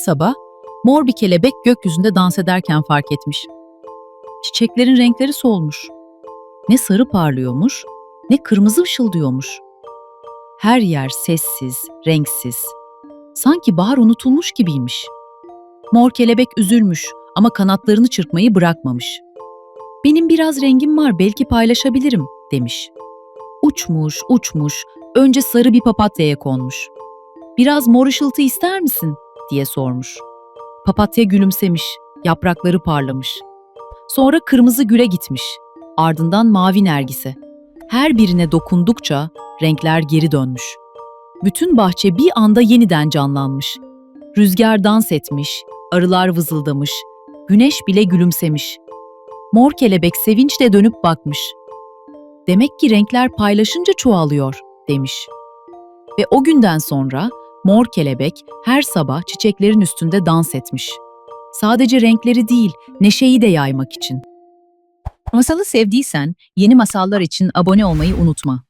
sabah mor bir kelebek gökyüzünde dans ederken fark etmiş. Çiçeklerin renkleri solmuş. Ne sarı parlıyormuş, ne kırmızı ışıldıyormuş. Her yer sessiz, renksiz. Sanki bahar unutulmuş gibiymiş. Mor kelebek üzülmüş ama kanatlarını çırpmayı bırakmamış. Benim biraz rengim var, belki paylaşabilirim, demiş. Uçmuş, uçmuş, önce sarı bir papatyaya konmuş. Biraz mor ışıltı ister misin? Diye sormuş. Papatya gülümsemiş, yaprakları parlamış. Sonra kırmızı güle gitmiş, ardından mavi nergise. Her birine dokundukça renkler geri dönmüş. Bütün bahçe bir anda yeniden canlanmış. Rüzgar dans etmiş, arılar vızıldamış, güneş bile gülümsemiş. Mor kelebek sevinçle dönüp bakmış. Demek ki renkler paylaşınca çoğalıyor, demiş. Ve o günden sonra mor kelebek her sabah çiçeklerin üstünde dans etmiş. Sadece renkleri değil, neşeyi de yaymak için. Masalı sevdiysen yeni masallar için abone olmayı unutma.